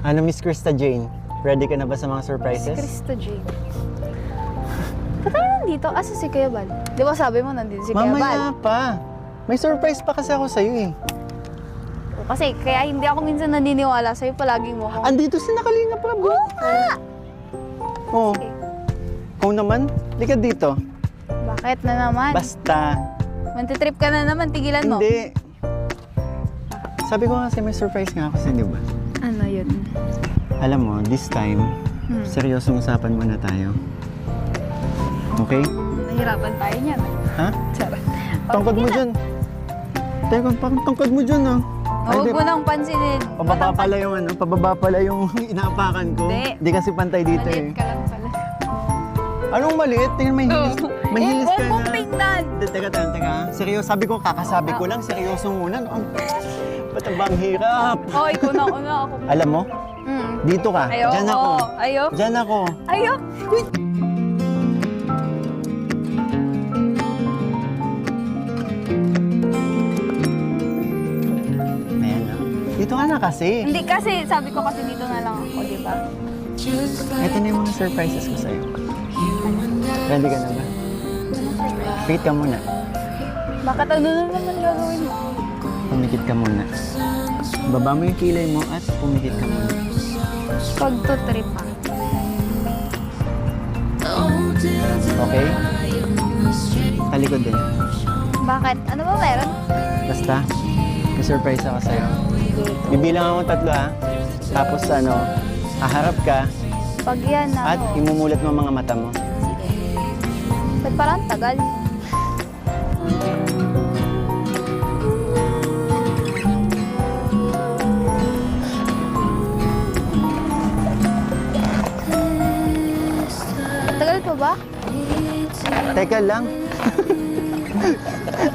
Ano, Miss Krista Jane? Ready ka na ba sa mga Si surprises? Krista Jane. Ba't tayo nandito? Asa si Kuya Bal? Di ba sabi mo nandito si Kuya Bal? Mamaya pa. May surprise pa kasi ako sa'yo eh. O, Kasi kaya hindi ako minsan naniniwala sa'yo. Palaging mo ako. Andito si Nakalinga Prab. Oo Oo. Okay. Kung naman, lika dito. Bakit na naman? Basta. Mantitrip ka na naman. Tigilan mo. Hindi. Sabi ko kasi may surprise nga ako sa'yo, di ba? Yun? Alam mo, this time, Hmm. seryosong usapan muna tayo. Okay? Nahirapan tayo niyan. Ha? Charot. Tangkad mo dyan. Teka, parang tangkad mo dyan ah. Huwag mo nang pansinin. Pababa pala yung ano, pababa pala yung inaapakan ko. Hindi. kasi pantay dito Maliit eh. ka lang pala. Anong maliit? Tingnan may hilis. May hilis Eh, ka huwag mong na. tingnan. Teka, teka, teka. Seryoso, sabi ko, kakasabi ko lang, seryoso muna. Ang, ba't ang bang hirap? Oh, ikaw na una ako. Alam mo, Mm. dito ka. Ayoko. Diyan ako. Ayoko. Diyan ako. Ayoko. Ayan ah. Dito ka na kasi. Hindi kasi, sabi ko kasi dito na lang ako, di ba? Ito na yung mga surprises ko sa'yo. Ready ka na ba? Pikit ka muna. Bakit ano na naman gagawin mo? Pumikit ka muna. Baba mo yung kilay mo at pumikit ka muna. Pag to trip ah. Okay? Talikod din. Bakit? Ano ba meron? Basta, may surprise ako sa'yo. Bibilang ako tatlo ha. Tapos ano, haharap ka Pag yan na, at imumulat mo ang mga mata mo. ba't parang tagal? Tagal Teka lang.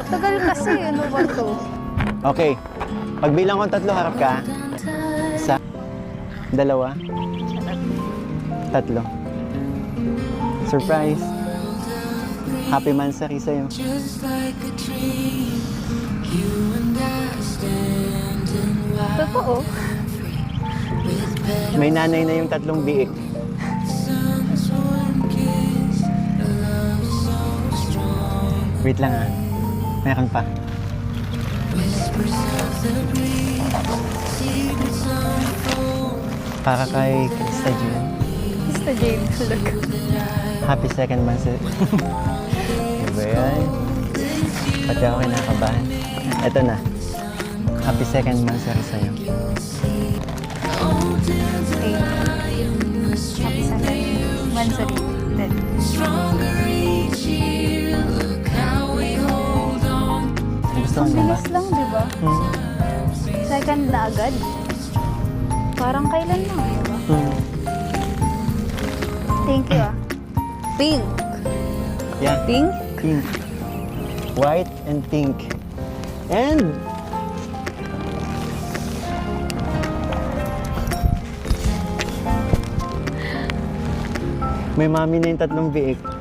Tagal kasi, ano ba to? Okay. Pagbilang ko tatlo, harap ka. Isa. Dalawa. Tatlo. Surprise. Happy Mansari sa'yo. Totoo. May nanay na yung tatlong biik. Wait lang ah. Meron pa. Para kay Krista Jean. Mr. James, look. Happy second month. diba yan? Pati ako kinakabahan. Ito na. Happy second month sa'yo. Okay. Happy second Mansari. Then, Gusto mo ba? bilis lang, di ba? Hmm. Second na agad. Parang kailan lang, di ba? Hmm. Thank you ah. Pink. Yeah. Pink? Pink. White and pink. And may mami na yung tatlong biik.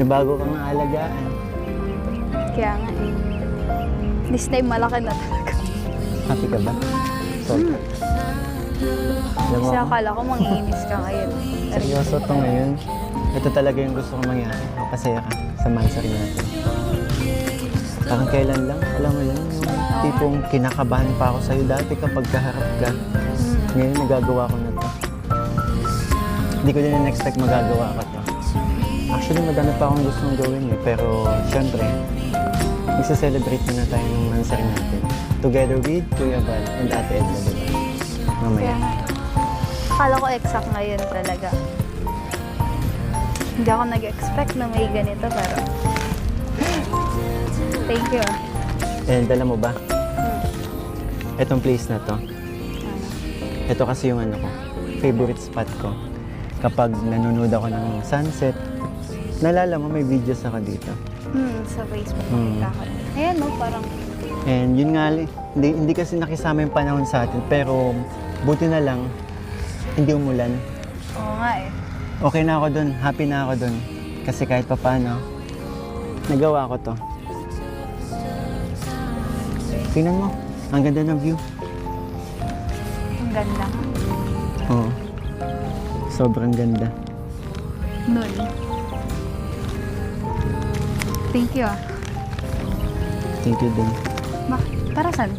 May bago kang alagaan. Kaya nga eh. This time malaki na talaga. Happy ka ba? So, alam mo, Kasi akala ko manginginis ka ngayon. seryoso to ngayon. Ito talaga yung gusto kong mangyari. Masaya ka sa mansari natin. Parang kailan lang, alam mo yun, yung tipong kinakabahan pa ako sa'yo dati kapag kaharap ka. Ngayon nagagawa ko na to. Hindi ko din in-expect magagawa ko to. Actually, madami pa akong gustong gawin eh. Pero, syempre, isa-celebrate muna tayo ng mansari natin. Together with Kuya Val and Ate Edna, di ba? Kaya Mamaya. Akala ko exact ngayon talaga. Hindi ako nag-expect na may ganito pero... Thank you ah. And alam mo ba, Hmm. etong place na to, Ano? ito kasi yung ano ko, favorite spot ko. Kapag nanonood ako ng sunset, nalala mo may videos ako dito. Hmm, sa Facebook Hmm. makita ko. Ayan no, parang... And yun nga, li- hindi, hindi kasi nakisama yung panahon sa atin, pero buti na lang, hindi umulan. Oo nga eh. Okay na ako dun, happy na ako dun. Kasi kahit pa paano, nagawa ko to. Tingnan mo. Ang ganda ng view. Ang ganda. Oo. Sobrang ganda. Nun. Thank you ah. Thank you din. Ma, para saan?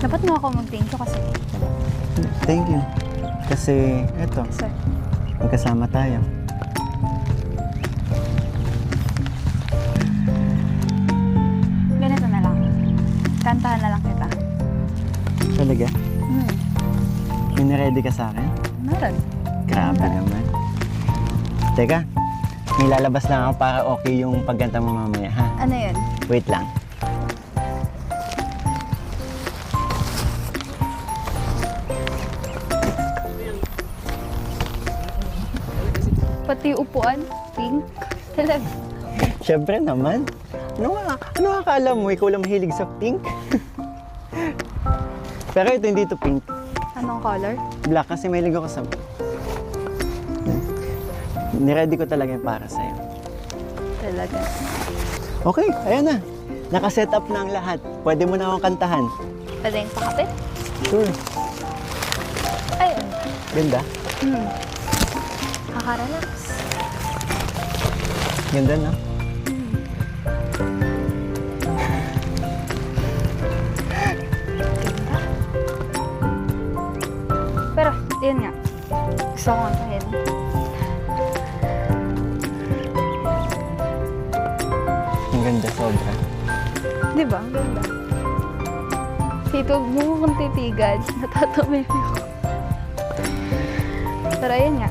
Dapat mo ako mag-thank you kasi. Diba? Thank you. Kasi, eto, Sir. magkasama tayo. Ganito na lang. Kantahan na lang kita. Talaga? Hmm. May ready ka sa akin? Meron. Grabe naman. Teka, may lalabas lang ako para okay yung pagganta mo mamaya, ha? Ano yun? Wait lang. Pati upuan, pink. Talaga. Siyempre naman. Ano, nga- ano akala mo? Ikaw lang mahilig sa pink? Pero ito hindi to pink. Anong color? Black kasi mahilig ako sa... Niready ko talaga yung para sa'yo. Talaga. Okay, ayan na. Nakaset up na ang lahat. Pwede mo na akong kantahan. Pwede yung pakapit? Sure. Ayun. Ganda. Hmm. Kakarelax. Ganda na. Pero, yun nga. Gusto ko kantahin. Sobra. Di ba? Ang ganda. Tito, huwag mo kong titigan. Natatamay ako. Pero ayun nga.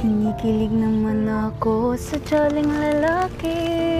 Kinikilig naman ako sa jaling lalaki